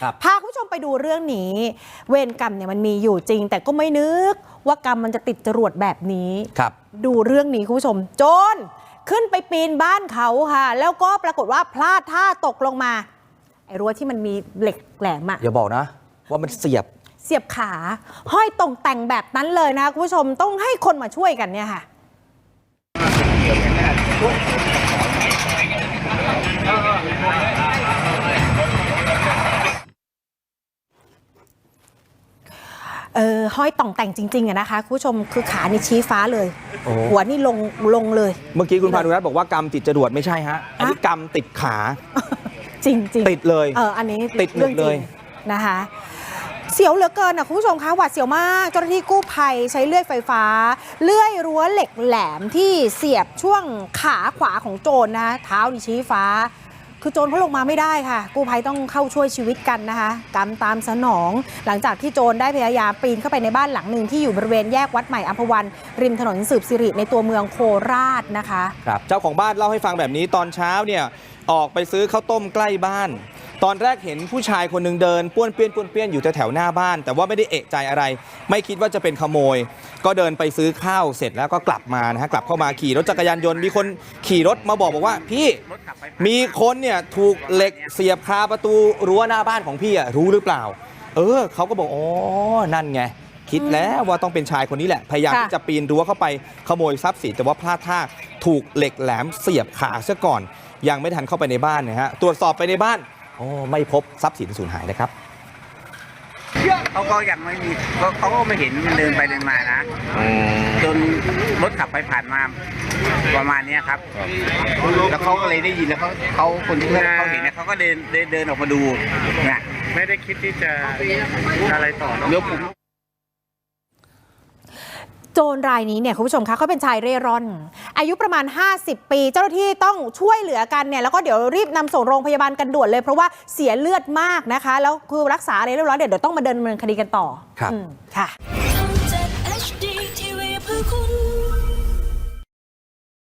ครับพาคุณผู้ชมไปดูเรื่องนี้ เวรกรรมเนี่ยมันมีอยู่จริง แต่ก็ไม่นึกว่ากรรมมันจะติดจรวดแบบนี้ครับ ดูเรื่องนี้คุณผู้ชม โจรขึ้นไปปีนบ้านเขาค่ะ แล้วก็ปรากฏว่าพลาดท่าตกลงมา ไอ้รั้วที่มันมีเหล็กแหลมอะอย่าบอกนะ ว่ามันเสียบเสียบขา ห้อยตรงแต่งแบบนั้นเลยนะคะคุณผู้ชมต้องให้คนมาช่วยกันเนี่ยค่ะ เออห้อยต่องแต่งจริงๆอะนะคะคุณผู้ชมคือขานี่ชี้ฟ้าเลย โอ้ หัวนี่ลงลงเลย เมื่อกี้คุณพานุรัตน์บอกว่ากรรมติดจรวดไม่ใช่ฮะ อันนี้กรรมติดขา จริงๆ ติดเลย เออ อันนี้ติดหมดรื่องจริงเลยนะคะ เสียวเหลือเกินนะคุณผู้ชมคะหวาดเสียวมาก เจ้าหน้าที่กู้ภัยใช้เลื่อยไฟฟ้า เลื่อยรั้วเหล็กแหลมที่เสียบช่วงขาขวาของโจรนะคะเท้านี่ชี้ฟ้า คือโจรเขาลงมาไม่ได้ค่ะ กู้ภัยต้องเข้าช่วยชีวิตกันนะคะกรรมตามสนอง หลังจากที่โจรได้พยายามปีนเข้าไปในบ้านหลังหนึ่งที่อยู่บริเวณแยกวัดใหม่อัมพวัน ริมถนนสืบสิริในตัวเมืองโคราชนะคะครับเจ้าของบ้านเล่าให้ฟังแบบนี้ตอนเช้าเนี่ยออกไปซื้อข้าวต้มใกล้บ้าน ตอนแรกเห็นผู้ชายคนหนึ่งเดินป้วนเปี้ยนป้วนเปี้ยนอยู่แถวๆหน้าบ้าน แต่ว่าไม่ได้เอะใจอะไร ไม่คิดว่าจะเป็นขโมย ก็เดินไปซื้อข้าวเสร็จแล้วก็กลับมานะฮะกลับเข้ามาขี่รถจักรยานยนต์มีคนขี่รถมาบอกบอกว่า พี่ มีคนเนี่ยถูกเหล็กเสียบคาประตูรั้วหน้าบ้านของพี่อะรู้หรือเปล่า เออเขาก็บอกอ๋อนั่นไง คิดแล้วว่าต้องเป็นชายคนนี้แหละ พยายามค่ะ ที่จะปีนรั้วเข้าไปขโมยทรัพย์สินแต่ว่าพลาดท่าถูกเหล็กแหลมเสียบขาซะก่อน ยังไม่ทันเข้าไปในบ้านนะฮะตรวจสอบไปในบ้านโอ้ไม่พบทรัพย์สินสูญหายนะครับ เขาก็ยังไม่มีเขาเขาก็ไม่เห็นมันเดินไปเดินมานะจนรถขับไปผ่านมาประมาณเนี้ยครับ แล้วเขาก็เลยได้ยินแล้วเขาเขาคนที่เขาเห็นเนี่ยเขาก็เดินเดินเดินออกมาดูนะ ไม่ได้คิดที่จะอะไรต่อเนอะเดี๋ยวผมโจรรายนี้เนี่ยคุณผู้ชมคะเขาเป็นชายเร่ร่อน อายุประมาณ 50 ปี เจ้าหน้าที่ต้องช่วยเหลือกันเนี่ยแล้วก็เดี๋ยวรีบนำส่งโรงพยาบาลกันด่วนเลยเพราะว่าเสียเลือดมากนะคะ แล้วคือรักษาอะไรเรียบร้อยเดี๋ยวเดี๋ยวต้องมาเดินดำเนินคดีกันต่อครับอืมค่ะ